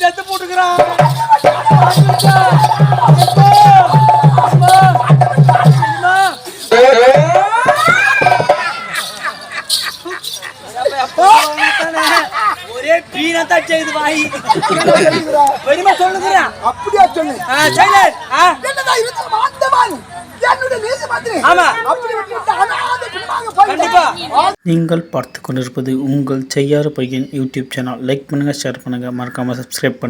செத்து போட்டுக்கிறான் ஒரே பீனா தான் செய்யுது வாய் வெடிமா சொல்லுங்கிறான் அப்படியா சொன்னேன் சைலண்ட் என்னடா இருந்தாலும் ஆண்டவன் என்னுடைய நீதி மந்திரி ஆமா. அப்படி விட்டு அனாதை பின்பாக போய்விட்டான். கண்டிப்பா. நீங்கள் பார்த்து கொண்டிருப்பது உங்கள் Cheyyar Paiyan YouTube channel. Like பண்ணுங்கள் ஷேர் பண்ணுங்கள் மறக்காமல் சப்ஸ்கிரைப்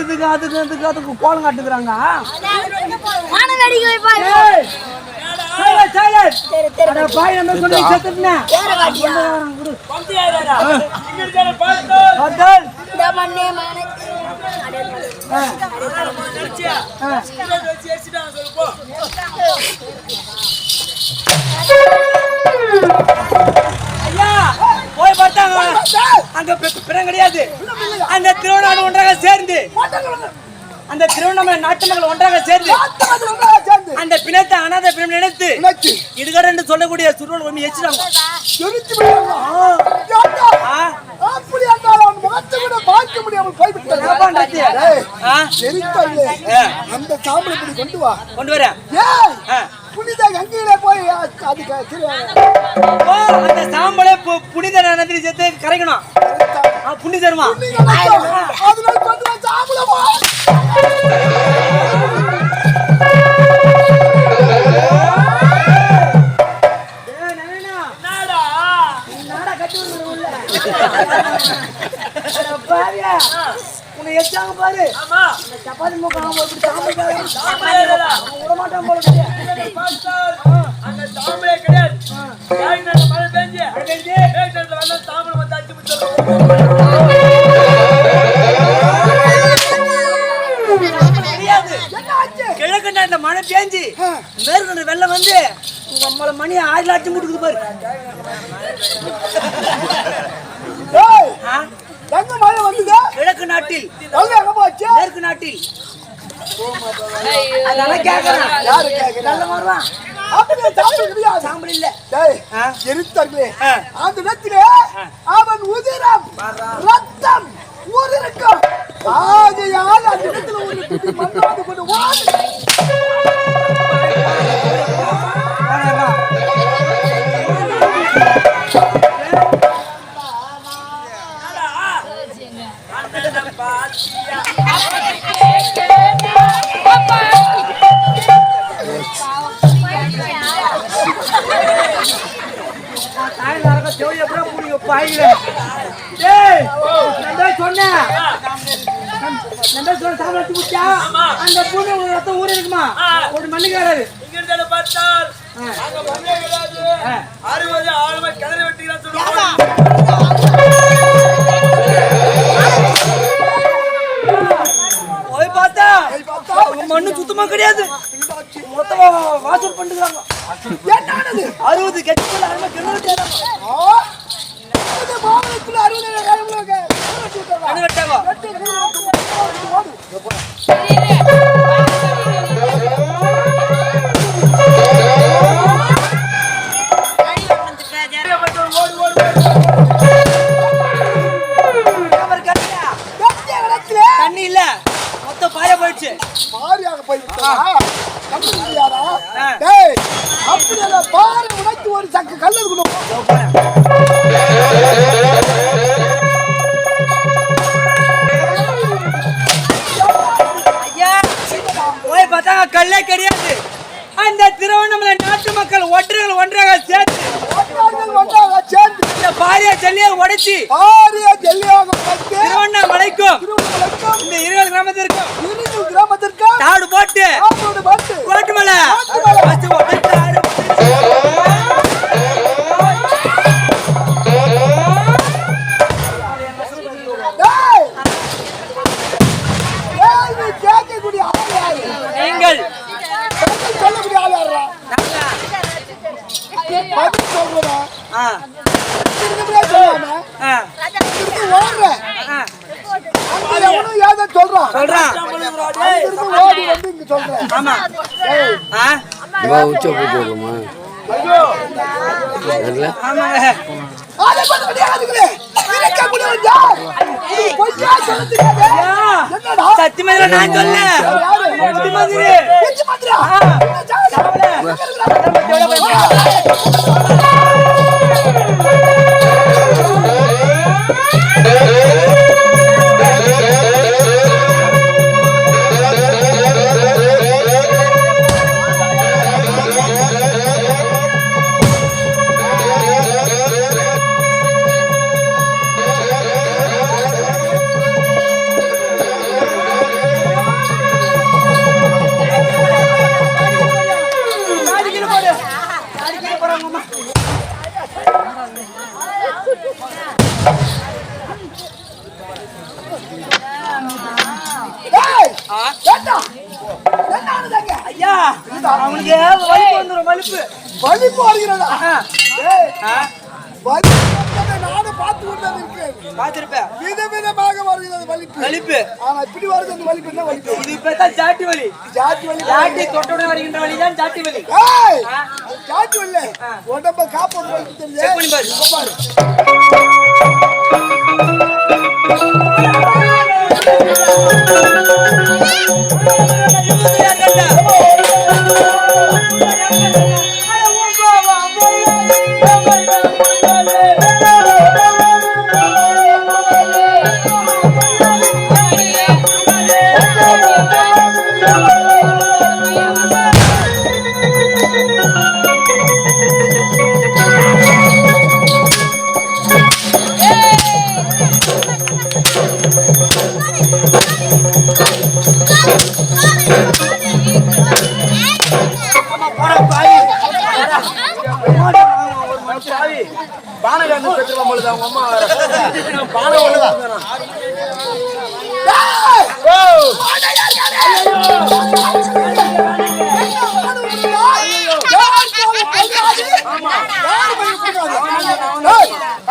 இதுக்கு அதுக்கு அதுக்கு அதுக்கு கோலம் காட்டுக்கிறாங்க பாய் நம்ம சொல்லி செத்துட்டேன் இந்த மண்ணே போய் பார்த்தாங்க. அங்க பி- பிணம் கிடையாது. அந்த திருவண்ணாமலை ஒன்றாக சேர்ந்து அந்த திருவண்ணாமலை நாட்டு மக்கள் ஒன்றாக சேர்ந்து அந்த பிணத்தை அனாதை பிணம் நினைத்து நினைச்சு இதுகடன்னு சொல்லக்கூடிய சுருள் ஒண்ணு எச்சிடாங்க எரிச்சு விடுவாங்க. ஏண்டா? அப்படி என்றால் அவன் முகத்தை விட பார்க்க முடியாமல். ஆ. அந்த சாம்பலை இப்படி கொண்டு வா. கொண்டு வரேன். ஏய் ஆ. புனித கங்கையில போய் அதுக்கு அந்த சாம்பலே பு- புனித நதியில் சேர்த்து கரைக்கணும். ஆ, புனிதருமா? அதுல கொண்டு வா சாம்பலை வா. உன்னை எச்சாங்க பாரு. இந்த சப்பாத்தி மூக்கம் அவன் இப்படி சாம்பல் அவன் விட மாட்டான் போல. அந்த தாமரை கிடையாது. மழை பெஞ்சு? வெள்ளம் தாமரை வந்து அடிச்சு விட்டுரும். தெரியாது. கிழக்கு நாட்டுல மழை பேஞ்சு. மேற்கு வெள்ளம் வந்து நம்மள மணி ஆயிரம் லட்சம் கொடுக்குது பாரு டேய், ஆ? எங்க மழை வந்தது கிழக்கு நாட்டில். மேற்கு நாட்டில். அதெல்லாம் கேக்குறேன் யாரு கேக்குறா? நல்ல அப்படியே சாம்பல் இல்ல? எரித்தார்களே. அந்த இடத்திலே அவன் உதிரம். ரத்தம் ஊரிருக்கும் ஆகையால் அந்த இடத்துல ஒரு குட்டி மண்ணாந்து கொண்டு வாடு ஒரு மண்ணுக்காரரு இங்க இருந்தால பார்த்தால் அங்க மண்ணே கிடையாது. அறுபது ஆளுமை கிணறு வெட்டிக்கிறான்னு சொல்லுவாங்க போய் பார்த்தா மண்ணு சுத்தமா கிடையாது. மொத்தமா வாசல் என்னானது அறுபது கட்சிகள் அருமை கிணறு மாமலத்துல அறுபது கண்ணு வெட்டாங்க கல்லு இருக்கணும் ஐயா போய் பார்த்தா கல்லே கிடையாது. அந்த திருவண்ணாமலை நாட்டு மக்கள் ஒன்றாக ஒன்றாக சேர்ந்து இந்த பாரிய ஜல்லியை உடைச்சி பாரிய ஜல்லியாக திருவண்ணாமலைக்கும் இந்த சொல்றான் ஓடி வந்து இங்க சொல்றேன் ஆமா? உச்ச ஆமாங்க. பண்ண முடியாதுங்களே. பொய்யா சொல்லுதுங்க. ஐயா, என்னடா? சத்தியமா இதுல நான் சொல்ல? புத்தி மாதிரி சாவல? வலிப்பு ஆனா இப்படி வருது அந்த வலிப்பு என்ன வலிப்பு இது இப்பதான் ஜாட்டி வலி ஜாதி வலி ஜாட்டி தொட்டவுடன் வருகின்ற வலிதான் ஜாட்டி வலி ஏய்? ஜாதி வலி உடம்ப காப்பாற்ற வலிப்பு தெரியுது. செக் பண்ணி பாரு. இப்ப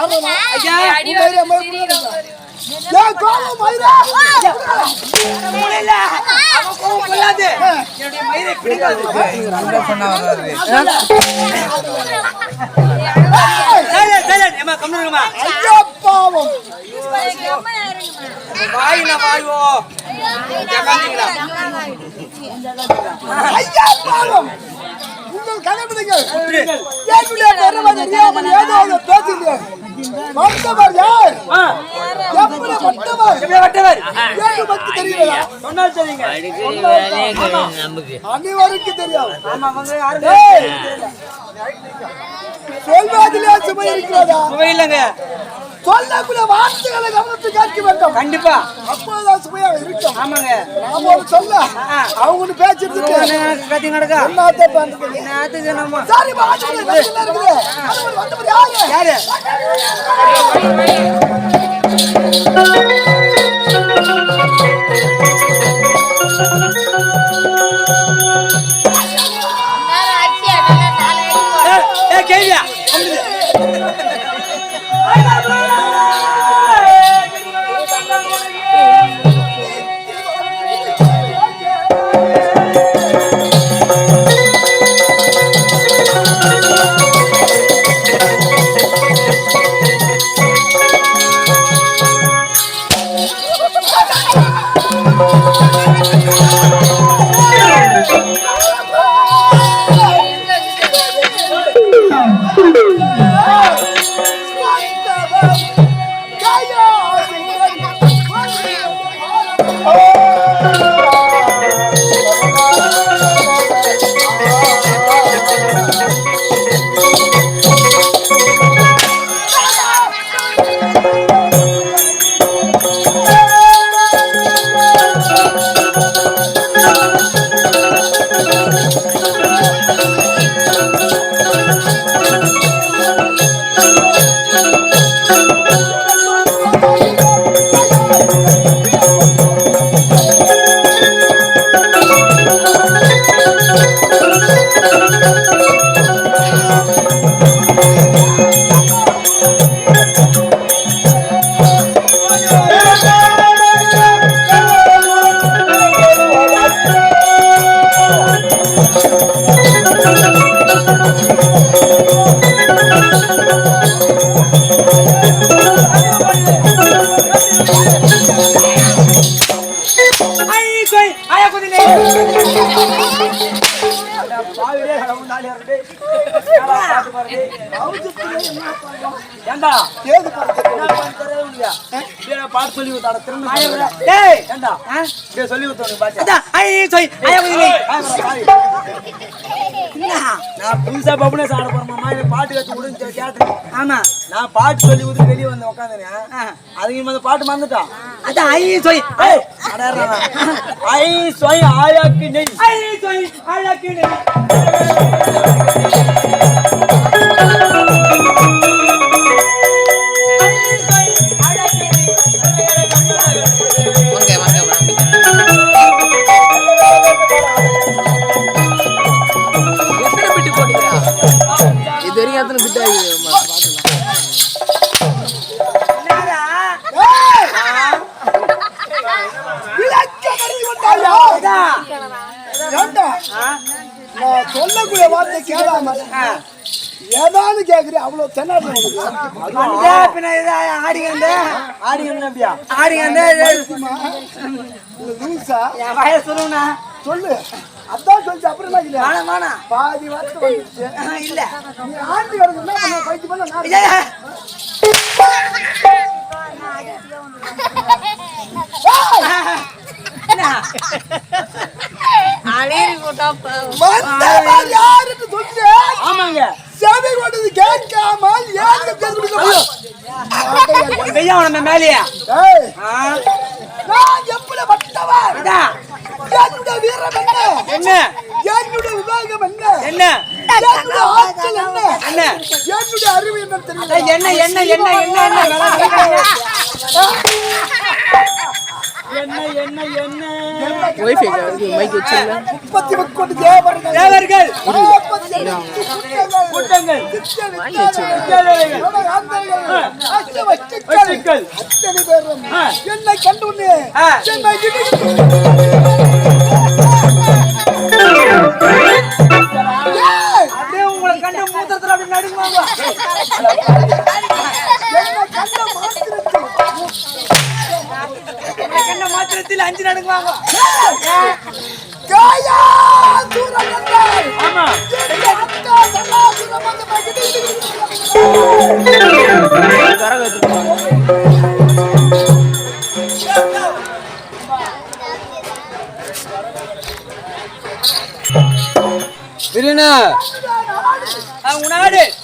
கொடுக்காதீங்க. ஏய், கோலம் மயிரா. முடியல அவன் கோவம் கொள்ளாது என்னுடைய மயிரை பிடிக்காது ஏமா கம்முனுங்கம்மா ஐயா, பாவம். வாய் வாய்வோ உட்காந்தீங்களா ஐயா, பாவம். உங்கள் கணவனுங்கள் என்னுடைய பெருமை தெரியாமல் ஏதோ ஒன்று பேசுகிறேன். வந்தவர் யார்? எப்படி? எப்படி வட்டவர் ஏழு பத்து தெரியல சொன்னால் சரிங்க அனைவருக்கும் தெரியும். ஆமா வந்து யாருங்க ஏய், சொல்வதிலே சுமை இருக்கிறதா? சுவை இல்லைங்க. சொல்லக்கூடிய வார்த்தைகளை கவனித்து கேட்க வேண்டும். கண்டிப்பா. அப்போதான் சுமையாக இருக்கும். ஆமாங்க. நாம ஒரு சொல்ல. அவங்க பேசிட்டு கத்தி நடக்கா? என்னத்தை பண்றது நம்ம? சரி இருக்குது யாரு? யாரு? ஏண்டா? பாட்டு சொல்லி கொடுத்தாடா, திரும்ப. டேய் ஏண்டா? டேய், சொல்லி உனக்கு பாட்டு. அதான் ஐ சொய் பாவி. நான் புதுசா பப்புனே சாட போறேன் எனக்கு பாட்டு கத்து கொடுன்னு கேட்டேன் ஆமா. நான் பாட்டு சொல்லி கொடுத்து வெளியே வந்து உட்காந்துனேன் அதுக்கு இந்த பாட்டு மறந்துட்டான் அதான் ஐ சொய் அடடா. ஐ சொய் ஆயாக்கு நெய். ஐ சொய் அழகினே இது ஏண்டா? நான் சொல்லக்கூடிய வார்த்தை கேளாம ஏதாவது கேக்குறேன் அவ்வளவு தென்னாடு உனக்கு. அந்த பின்ன இதா ஆடி வந்து ஆடி என்ன ஆடி வந்து இந்த லூசா? என் வாய சொல்லுண்ணா சொல்லு. அதான் சொல்லிச்சு அப்புறம் வேணாம் வேணாம் பாதி வார்த்தை இல்ல. நீ ஆண்டி வரது என்ன பண்ண பைக்கு நான் ஐயா வந்தவன் யாருன்னு சொல்லு ஆமாங்க செவி கொண்டது கேட்காமல் ஏன் தெரிஞ்சுக்கணும் வெய்யா உன மேலேயா நான் எப்படி இதான் என்னுடைய வீரம் என்ன என்ன என்னுடைய விவேகம் என்ன என்ன என்னுடைய ஆற்றல் என்ன என்ன என்னுடைய அறிவு என்ன தெரியல என்ன என்ன என்ன என்ன என்ன என்ன என்ன மைக் வச்சிருந்தா முப்பத்தி முக்கோடி தேவர்கள்! தேவர்கள்! கூட்டங்கள். அத்தனை பேரும். என்னை கண்டுன்னு ஆ. என்னை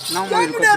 உனாடு என்னுடைய